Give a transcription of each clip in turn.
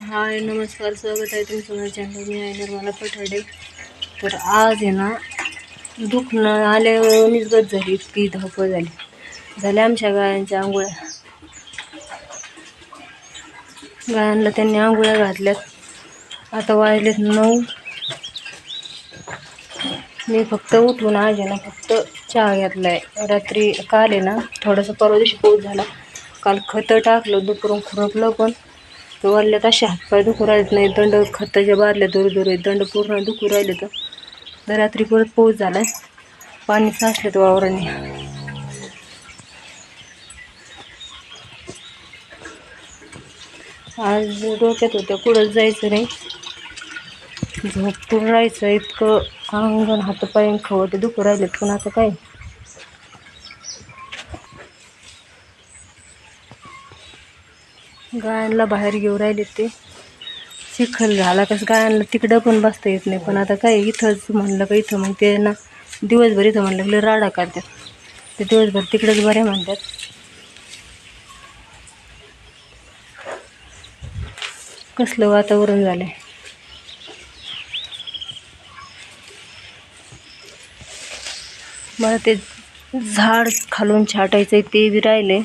हाय नमस्कार स्वागत आहे तुमचं माझ्या चॅनल मी आहे निर्मला पठाडे. तर आज आहे ना दुखणं आल्यावरच गत झाली इतकी धावपळ झाली. झाल्या आमच्या गायांच्या आंघोळ्या. गायांना त्यांनी आंघोळ्या घातल्यात. आता वाजलेत नऊ. मी फक्त उठून आज आहे ना फक्त चहा घेतला आहे रात्री काल आहे ना थोडासा परवा दिवशी पाऊस झाला. काल खतं टाकलं दुपारून खुरपलं पण. तर वाढल्यात असे हातपाय दुखू राहिलेत नाही दंड खताच्या बारल्या दूर दूर आहेत. दंड पूर्ण दुखू राहिले तर. तर रात्री परत पाऊस झाला आहे पाणी साचलेत वावराने. आज डोक्यात होत्या कुठंच जायचं नाही. झोपून राहायचं इतकं अंगण हातपाय खवटे दुखू राहिलेत. पण आता काय? गायांना बाहेर घेऊ राहिले ते. चिखल झाला कसं गायांना तिकडं पण बसता येत नाही. पण आता काय इथंच म्हणलं का इथं मग ते ना दिवसभर इथं म्हणलं की राडा काढतात. ते दिवसभर तिकडंच बरे म्हणतात. कसलं वातावरण झालंय. मला ते झाड खालून छाटायचं आहे ते बी राहिले.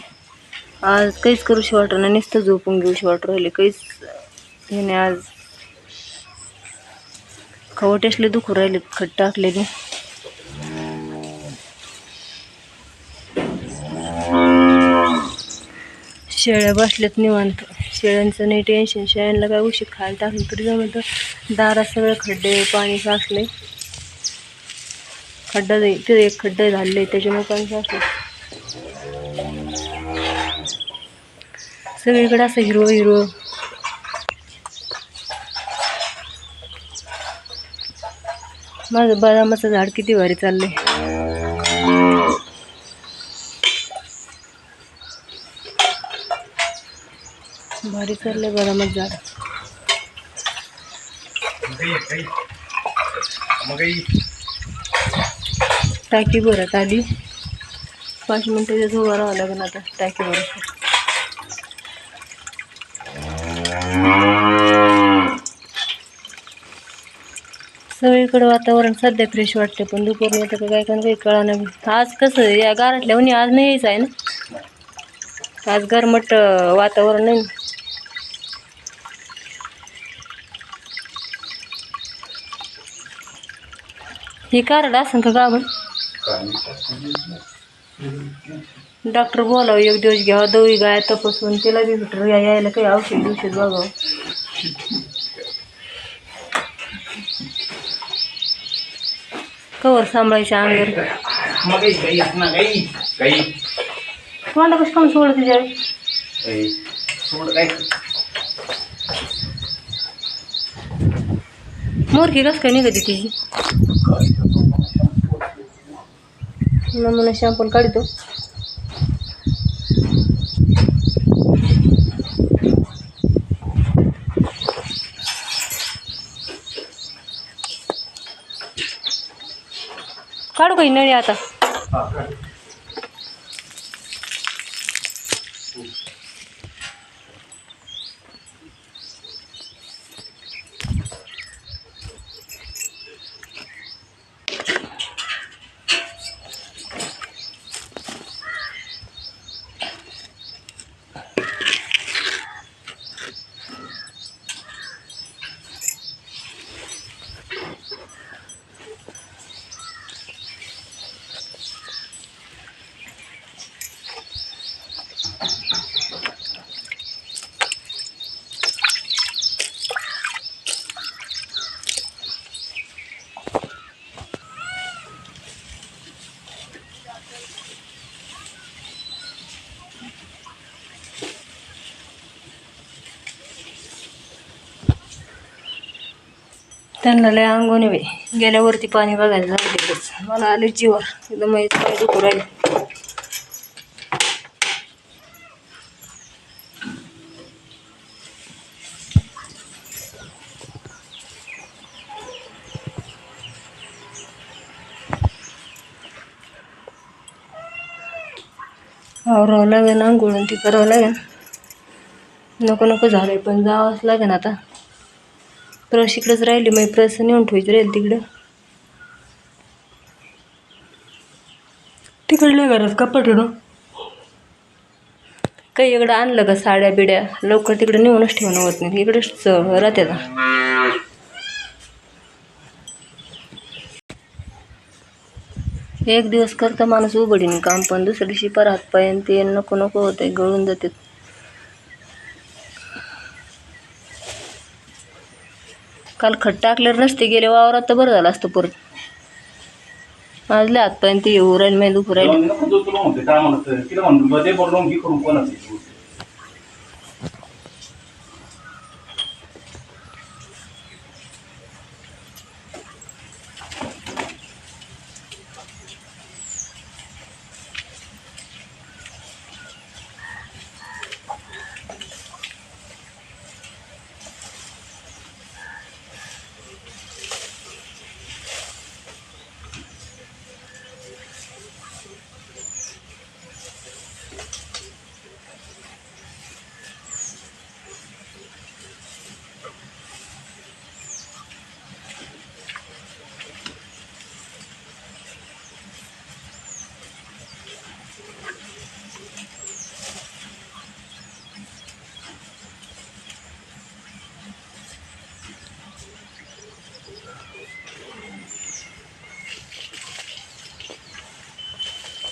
आज काहीच करूशी वाटत नाही. नुसतं झोपून घेऊशी वाटत राहिले. काहीच ह्याने आज खवटेसले दुखू राहिले. खट टाकलेली शेळ्या बसल्यात निवांत. शेळ्यांचं नाही टेन्शन शेळ्यांना काय उशी खायला टाकलं तरी जमतं दारात सगळं खड्डे पाणी साचले खड्डा जाईल ते एक खड्डा झाले त्याच्यामुळे पाणी साचलं सगळीकडे असं हिरवं हिरवं. माझं बदामाचं झाड किती भारी चाललंय. भारी चाललंय बदामाचं झाड. टाकी भरत आली. पाच मिनटं तिथं उभं राहावं लागेल आता टाकी भरत सगळीकडे वातावरण सध्या फ्रेश वाटते पण दुपारून येतं का काय कारण काही कळा नाही आज कसं या गारातल्या उन्ही आज नाही यायचं आहे ना. आज गरमट वातावरण नाही हे कारड असं का गाभण? डॉक्टर बोलावं एक दिवस घ्यावा दोही गाय तपासून तिला बी भेटर यायला काही औषध औषध बघावं. कवर गाई गाई तोंडा कसं काम सोड काय मोरकी कसं काय निघते तिची नमुना शॅम्पूल काढतो. काढू काही त्यांना लय अंगोने बे गेल्यावरती पाणी बघायला लागलेच मला आले जीवर एकदम माहीत पाय दुखू राहिले. आवरावं लागेल आंघोळून ती करावं लागेल. नको नको झालं पण जावंच लागेल आता. प्रस इकडेच राहिली मग प्रस नेऊन ठेवायची राहील तिकडं. तिकडल्या घरात कपाट आहे ना काही इकडं आणलं का साड्या बिड्या? लवकर तिकडे नेऊनच ठेवणं होत नाही. इकडेच राहते का एक दिवस करता माणूस उघडीन काम पण दुसऱ्या दिवशी परात पायन ते नको नको होते गळून जाते काल खट टाकल्यावर नसते गेले वावरात तर बरं झालं असतं परत. आज हात ते येऊ राहील मेंदू दुखू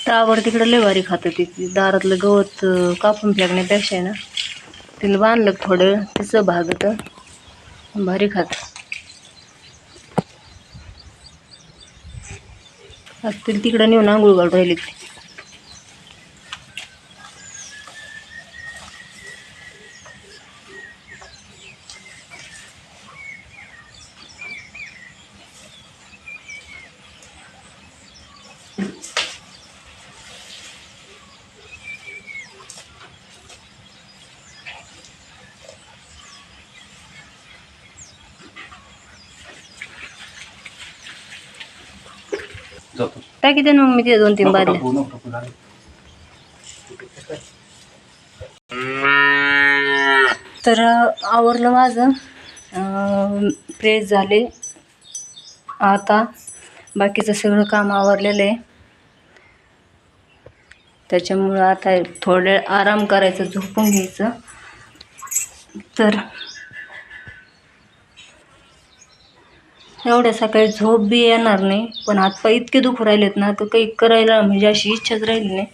टावर तिकडं लय भारी खातं ती. दारातलं गवत कापून फेकण्यापेक्षा आहे ना तिला बांधलं थोडं तिचं भागत भारी खात आज तिला तिकडं नेऊन आंघोळ घालून राहिली ती. टाकी मग मी तिथे दोन तीन बादल्या. झालं. तर आवरलं माझं. प्रेस झाले. आता बाकीचं सगळं काम आवरलेलं आहे. त्याच्यामुळं आता थोडे आराम करायचं झोपून घ्यायचं. तर एवढ्या सकाळी झोप बी येणार नाही. पण हातपाय इतके दुखू राहिलेत ना तर काही करायला म्हणजे अशी इच्छाच राहिली नाही.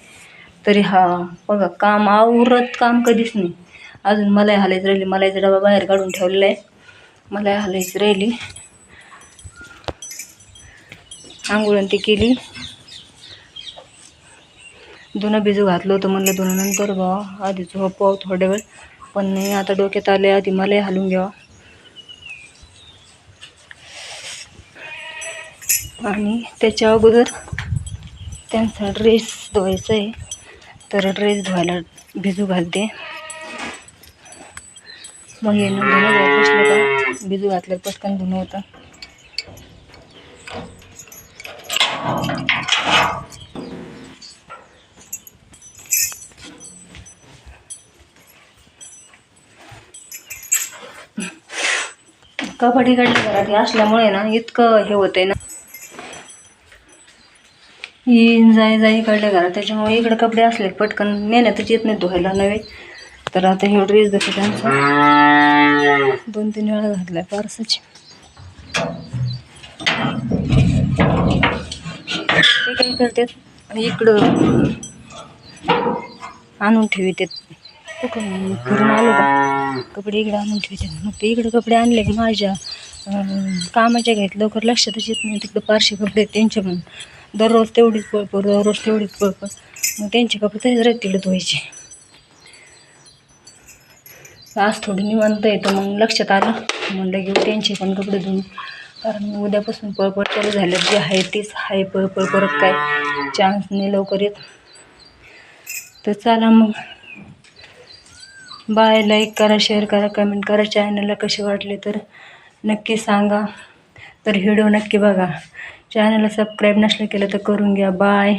तरी हा बघा काम आवरत काम कधीच नाही. अजून मलाही हालायची राहिली. मलाईचा डबा बाहेर काढून ठेवलेला आहे. मलाही हालायची राहिली. आंघोळण ती केली. धुणं बिजू घातलं होतं म्हणलं धुणं नंतर बा. आधी झोपावं थोड्या वेळ. पण नाही आता डोक्यात आले आधी मलाही हालून घ्यावा. आणि त्याच्या अगोदर त्यांचा ड्रेस धुवायचा आहे. तर ड्रेस धुवायला भिजू घालते. मग हे धुणं का? भिजू घातलं पटकन धुणं होतं. कबड्डी काढली घरात असल्यामुळे ना इतकं हे होतंय ना. येईन जाई जाई काढल्या घरात. त्याच्यामुळे इकडे कपडे असले पटकन नेण्यातच येत नाही धुवायला नव्हे. तर आता हे ड्रेस जसं त्यांचा. दोन तीन वेळा घातलाय पारसाची ते काय करतात? इकडं आणून ठेवितात. करून आलो का? कपडे इकडे आणून ठेवतात. मग ते इकडे कपडे आणले की माझ्या कामाच्या घ्यायत लवकर लक्षातच येत नाही. तिकडे पारशे कपडे आहेत त्यांचे दररोज तेवढीच पळपळ दररोज तेवढीच पळपळ मग त्यांचे कपडे तरीच राहत तिकडे धुवायचे. आज थोडी निवांत येतं मग लक्षात आलं. म्हणलं घेऊ त्यांचे पण कपडे धुवून. कारण उद्यापासून पळपळ चालू झालं जे आहे तेच आहे पळपळ परत काय. चान्स नाही लवकर येत. तर चला मग. बाय लाईक करा शेअर करा कमेंट करा. चॅनलला कसे वाटले तर नक्की सांगा. तर व्हिडिओ नक्की बघा. चॅनलला सबस्क्राईब नसलं केलं तर करून घ्या. बाय